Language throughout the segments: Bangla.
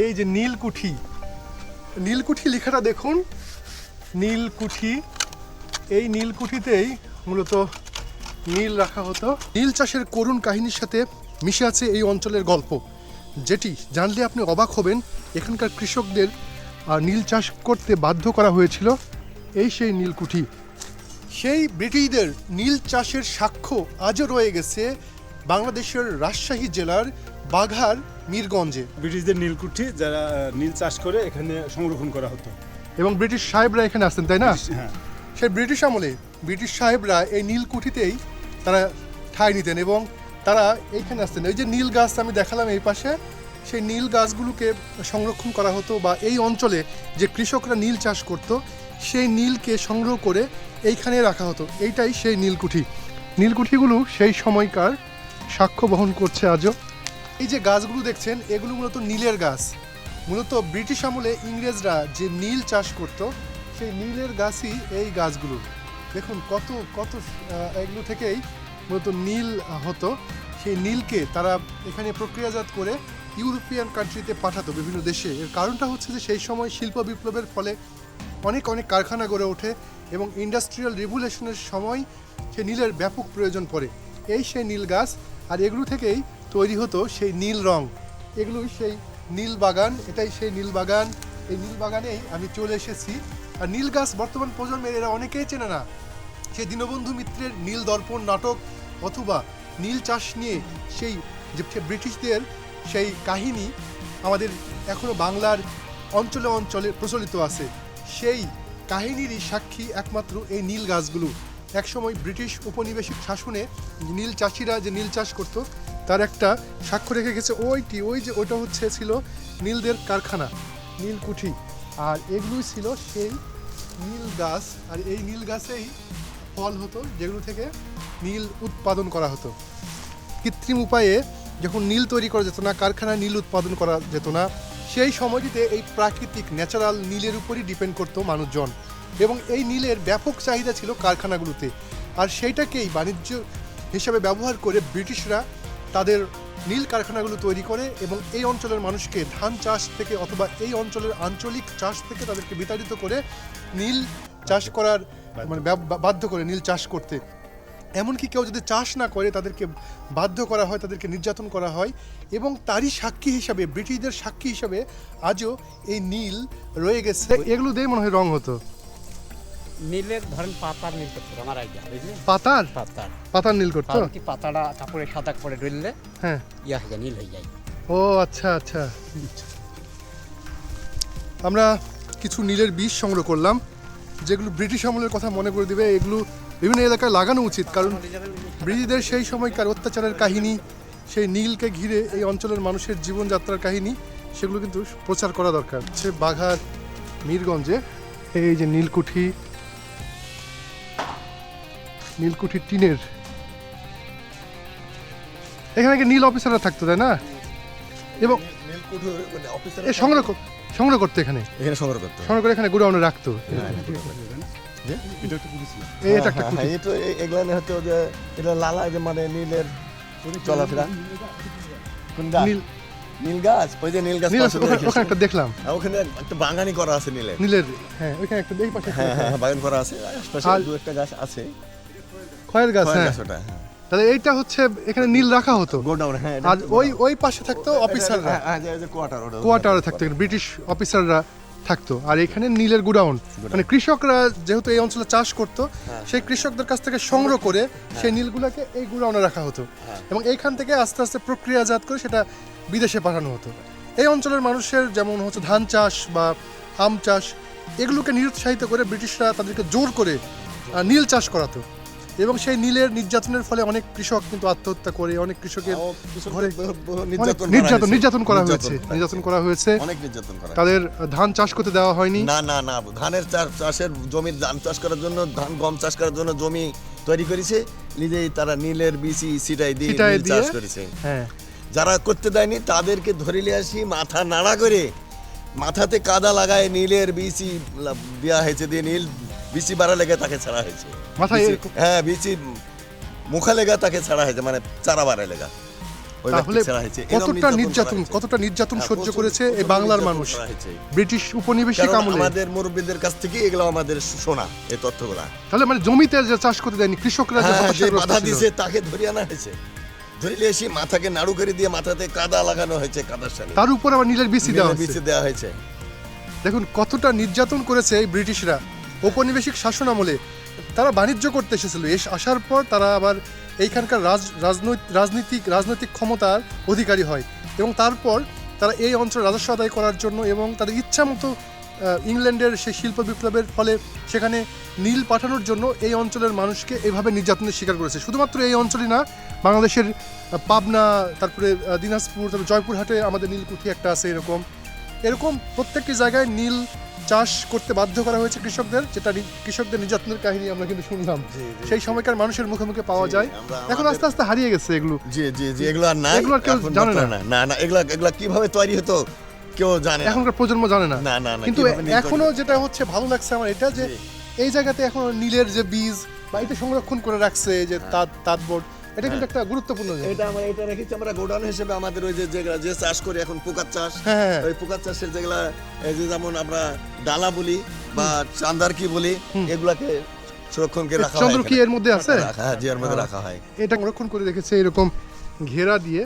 এই যে নীলকুঠি নীলকুঠি লেখাটা দেখুন। নীলকুঠি, এই নীলকুঠিতেই মূলত নীল রাখা হতো। নীল চাষের করুণ কাহিনীর সাথে মিশে আছে এই অঞ্চলের গল্প। যেটি জানলে আপনি অবাক হবেন, এখানকার কৃষকদের নীল চাষ করতে বাধ্য করা হয়েছিল এই সেই নীলকুঠি। সেই ব্রিটিশদের নীল চাষের সাক্ষ্য আজও রয়ে গেছে বাংলাদেশের রাজশাহী জেলার বাঘার মীরগঞ্জে। ব্রিটিশদের নীলকুঠি যারা নীল চাষ করে এখানে সংরক্ষণ করা হতো। এবং ব্রিটিশ সাহেবরা এখানে আসতেন তাই না? হ্যাঁ। সেই ব্রিটিশ আমলে ব্রিটিশ সাহেবরা এই নীলকুঠিতেই তারা ঠাঁই নিতেন এবং তারা এইখানে আসতেন। এই যে নীল গাছ আমি দেখালাম এই পাশে সেই নীল গাছগুলোকে সংরক্ষণ করা হতো বা এই অঞ্চলে যে কৃষকরা নীল চাষ করত সেই নীলকে সংগ্রহ করে এইখানে রাখা হতো। এইটাই সেই নীলকুঠি। নীলকুঠিগুলো সেই সময়কার সাক্ষ্য বহন করছে আজও। এই যে গাছগুলো দেখছেন, এগুলো মূলত নীলের গাছ। মূলত ব্রিটিশ আমলে ইংরেজরা যে নীল চাষ করত, সেই নীলের গাছই এই গাছগুলো। দেখুন কত কত এগুলো থেকেই মূলত নীল হতো। সেই নীলকে তারা এখানে প্রক্রিয়াজাত করে ইউরোপিয়ান কান্ট্রিতে পাঠাতো বিভিন্ন দেশে। এর কারণটা হচ্ছে যে সেই সময় শিল্প বিপ্লবের ফলে অনেক অনেক কারখানা গড়ে ওঠে এবং ইন্ডাস্ট্রিয়াল রিভলিউশনের সময় সে নীলের ব্যাপক প্রয়োজন পড়ে। এই সেই নীল গাছ, আর এগুলো থেকেই তৈরি হতো সেই নীল রং। এগুলোই সেই নীল বাগান, এটাই সেই নীল বাগান। এই নীল বাগানেই আমি চলে এসেছি। আর নীল গাছ বর্তমান প্রজন্মের, এরা অনেকেই চেনে না। সেই দীনবন্ধু মিত্রের নীল দর্পণ নাটক অথবা নীল চাষ নিয়ে সেই যে ব্রিটিশদের সেই কাহিনী আমাদের এখনও বাংলার অঞ্চলে অঞ্চলে প্রচলিত আছে। সেই কাহিনীরই সাক্ষী একমাত্র এই নীল গাছগুলো। একসময় ব্রিটিশ উপনিবেশিক শাসনে নীল চাষিরা যে নীল চাষ করত তার একটা সাক্ষ্য রেখে গেছে, ওইটি, ওই যে ওটা হচ্ছে ছিল নীলদের কারখানা, নীলকুঠি। আর এগুলোই ছিল সেই নীল গাছ, আর এই নীল গাছেই ফল হতো, যেগুলো থেকে নীল উৎপাদন করা হতো। কৃত্রিম উপায়ে যখন নীল তৈরি করা যেত না, কারখানায় নীল উৎপাদন করা যেত না, সেই সময়টিতে এই প্রাকৃতিক, ন্যাচারাল নীলের উপরই ডিপেন্ড করতো মানুষজন। এবং এই নীলের ব্যাপক চাহিদা ছিল কারখানাগুলোতে। আর সেইটাকেই বাণিজ্য হিসাবে ব্যবহার করে ব্রিটিশরা তাদের নীল কারখানাগুলো তৈরি করে এবং এই অঞ্চলের মানুষকে ধান চাষ থেকে অথবা এই অঞ্চলের আঞ্চলিক চাষ থেকে তাদেরকে বিতাড়িত করে নীল চাষ করার মানে বাধ্য করে নীল চাষ করতে। এমনকি কেউ যদি চাষ না করে তাদেরকে বাধ্য করা হয়, তাদেরকে নির্যাতন করা হয় এবং তারই সাক্ষী হিসাবে, ব্রিটিশদের সাক্ষী হিসাবে আজও এই নীল রয়ে গেছে। এগুলো দিয়ে মনে হয় রং হতো। নীলের ধরেন পাতার নীল করতে আমার আইডিয়া বুঝলি? পাতার? পাতার। পাতার নীল করতো কি পাতাটা কাপড়ে সাদা করে ডললে হ্যাঁ। ইয়া হয়ে নীল হয়ে যায়। ও আচ্ছা আচ্ছা। আমরা কিছু নীলের বীজ সংগ্রহ করলাম যেগুলো ব্রিটিশ আমলের কথা মনে করে দিবে এগুলো বিভিন্ন এলাকায় লাগানো উচিত কারণ ব্রিটিশদের সেই সময়কার অত্যাচারের কাহিনী সেই নীলকে ঘিরে এই অঞ্চলের মানুষের জীবনযাত্রার কাহিনী সেগুলো কিন্তু প্রচার করা দরকার। সে বাঘার মীরগঞ্জে এই যে নীলকুঠি নীলকুঠি টিনের। এখানে কি নীল অফিসাররা থাকতো তাই না? এবং মানে সংগ্রহ সংগ্রহ করতে এখানে। এখানে সংগ্রহ করতে। সংগ্রহ করে এখানে গোডাউনে রাখতো। হ্যাঁ। হ্যাঁ, এগুলা যে এটা লালা যে মানে নীলের চলাফেরা। নীল নীল গাছ? ওই যে নীল গাছ নীল ওখানে- একটা দেখলাম। ওখানে একটা বাগানি করা আছে নীলের। নীলের হ্যাঁ একটা এই পাশে হ্যাঁ হ্যাঁ হ্যাঁ, বাগান করা আছে। আশপাশে দু একটা গাছ আছে। খয়ের গাছ খয়ের হ্যাঁ। গাছ ওটা হ্যাঁ। তাহলে এইটা হচ্ছে এখানে নীল রাখা হতো। গোডাউন হ্যাঁ এটা আর ওই ওই পাশে থাকতো অফিসাররা হ্যাঁ, হ্যাঁ, যে- যে কোয়ার্টার ওটা কোয়ার্টারে থাকতো ব্রিটিশ অফিসাররা থাকতো। আর এখানে নীলের গুডাউন মানে কৃষকরা যেহেতু এই অঞ্চলে চাষ করতো। সেই কৃষকদের কাছ থেকে সংগ্রহ করে সেই নীলগুলোকে এই গুডাউনে রাখা হতো। এবং এইখান থেকে আস্তে আস্তে প্রক্রিয়াজাত করে সেটা বিদেশে পাঠানো হতো। এই অঞ্চলের মানুষের যেমন হচ্ছে ধান চাষ বা আম চাষ এগুলোকে নিরুৎসাহিত করে ব্রিটিশরা তাদেরকে জোর করে আহ, নীল চাষ করাতো। এবং সেই নীলের নির্যাতনের ফলে অনেক কৃষক কিন্তু আত্মহত্যা করে অনেক কৃষকের ঘরে নির্যাতন নির্যাতন করা হয়েছে নির্যাতন করা হয়েছে। অনেক নির্যাতন করা তাদের ধান চাষ করতে দেওয়া হয়নি। না না না ধানের চাষের জমি ধান চাষ করার জন্য ধান গম চাষ করার জন্য জমি তৈরি করেছে। নিজেই তারা নীলের বিচি সিটাই দিয়ে চাষ করেছে। হ্যাঁ। যারা করতে দেয়নি তাদেরকে ধরে নিয়ে আসি মাথা নাড়া করে মাথাতে কাদা লাগায় নীলের বিচি লা- দেওয়া হয়েছে দিয়ে নীল বিচি বাড়া লেগে তাকে ছাড়া হয়েছে। মাথায় এরকম- হ্যাঁ বিচি মুখা লেগা তাকে ছাড়া হয়েছে মানে চারা বাড়া লেগা। ওই তাহলে ব্যক্তি ছাড়া হয়েছে এরম কতটা করা নির্যাতন হয়েছে। কতটা নির্যাতন হ্যাঁ, সহ্য প্রচুর- করেছে এই প্রচুর বাংলার নির্যাতন মানুষ? করা হয়েছে। ব্রিটিশ উপনিবেশিক কারণ আমলে। আমাদের মুরব্বীদের কাছ থেকে এগুলো আমাদের শোনা এই তথ্যগুলা। তাহলে মানে জমিতে যে চাষ করতে দেয়নি কৃষকরা যে হ্যাঁ, যে হতাশাগ্রস্ত বাধা ছিল। দিছে তাকে ধরে আনা হয়েছে। ধরিলে এসে মাথাকে নাড়ু করে দিয়ে মাথাতে কাদা লাগানো হয়েছে কাদার সাথে। তার উপর আবার নীলের বিসি দেওয়া হয়েছে। বিচে দেওয়া হয়েছে। দেখুন কতটা নির্যাতন করেছে এই ব্রিটিশরা। ঔপনিবেশিক শাসন আমলে তারা বাণিজ্য করতে এসেছিল। এস আসার পর তারা আবার এইখানকার রাজ রাজনৈতিক রাজনীতিক, রাজনৈতিক ক্ষমতার অধিকারী হয় এবং তারপর তারা এই অঞ্চলে রাজস্ব আদায় করার জন্য এবং তাদের ইচ্ছা মতো ইংল্যান্ডের সেই শিল্প বিপ্লবের ফলে সেখানে নীল পাঠানোর জন্য এই অঞ্চলের মানুষকে এভাবে নির্যাতনের শিকার করেছে। শুধুমাত্র এই অঞ্চলই না, বাংলাদেশের পাবনা, তারপরে দিনাজপুর, তারপরে জয়পুরহাটে আমাদের নীলকুঠি একটা আছে এরকম। এরকম প্রত্যেকটি জায়গায় নীল চাষ করতে বাধ্য করা হয়েছে কৃষকদের যেটা কৃষকদের নির্যাতনের কাহিনী আমরা কিন্তু শুনলাম। সেই সময়কার মানুষের মুখে মুখে পাওয়া যায়। এখন আস্তে আস্তে হারিয়ে গেছে এগুলো। জি জি জি এগুলো আর নাই। এগুলো আর কেউ জানে না। না না এগুলা এগুলা কীভাবে তৈরি হতো কেউ জানে না। এখনকার প্রজন্ম জানে না। না না না কিন্তু এখনও যেটা হচ্ছে ভালো লাগছে আমার এটা যে এই জায়গাতে এখন নীলের যে বীজ বা এটা সংরক্ষণ করে রাখছে যে তাঁত তাঁতবোর্ড এটা কিন্তু একটা গুরুত্বপূর্ণ জিনিস। এটা আমরা এটা রেখেছি আমরা গোডাউন হিসেবে আমাদের ওই যে যেগুলা যে চাষ করি এখন পোকার চাষ হ্যাঁ হ্যাঁ ওই পোকার চাষের যেগুলা এই যে যেমন আমরা ডালা বলি বা চান্দার কি বলি এগুলাকে সুরক্ষণ করে রাখা হয় চন্দ্র কি এর মধ্যে আছে? হ্যাঁ জি এর মধ্যে রাখা হয়। এটা সংরক্ষণ করে রেখেছে এরকম ঘেরা দিয়ে।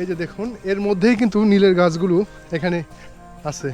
এই যে দেখুন এর মধ্যেই কিন্তু নীলের গাছগুলো এখানে আছে।